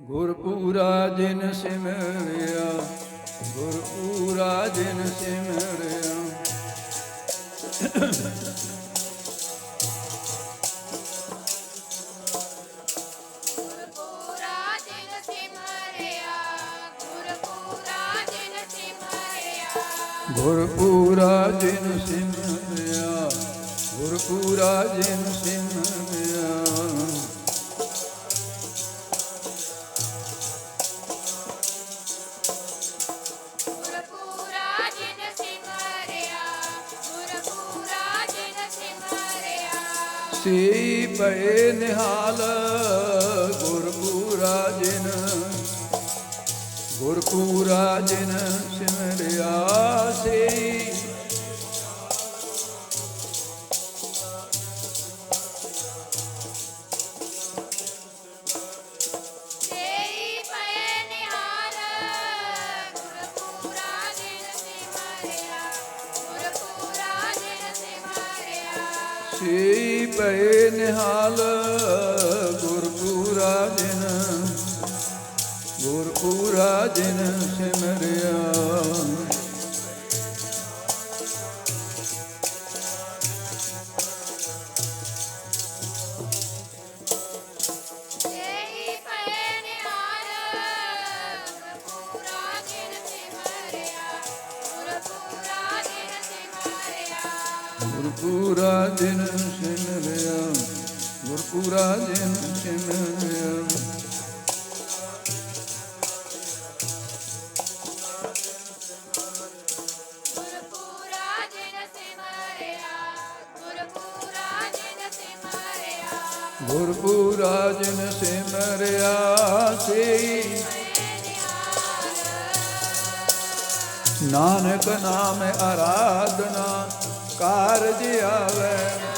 ਗੁਰ ਪੂਰਾ ਜਿਨ ਸਿਮਰਿਆ। ਗੁਰ ਪੂਰਾ ਜਿਨ ਸਿਮਰਿਆ। ਗੁਰ ਪੂਰਾ ਜਿਨ ਸਿਮਰਿਆ ਗੁਰ ਪੂਰਾ ਜਿਨ ਸਿਮਰਿਆ। ਸੀ ਪਏ ਨਿਹਾਲ ਗੁਰਪੂਰਾ ਜਿਨ ਗੁਰਪੂਰਾ ਜਿਨ ਸਿਮਰਿਆ ਸੀ ਪਏ ਨਿਹਾਲ ਗੁਰਪੂਰਾ ਜਿਨ ਗੁਰਪੂਰਾ ਜਿਨ ਸਿਮਰਿਆ ਗੁਰਪੂਰਾ ਦਿਨ ਸਿਮਰਿਆ ਗੁਰਪੂਰਾ ਦਿਨ ਸਿਮਰਿਆ। ਗੁਰਪੂਰਾ ਜਿਨ ਸਿਮਰਿਆ ਸੇਈ ਨਾਨਕ ਨਾਮ ਆਰਾਧਨਾ ਕਾਰਜ ਆਵੇ।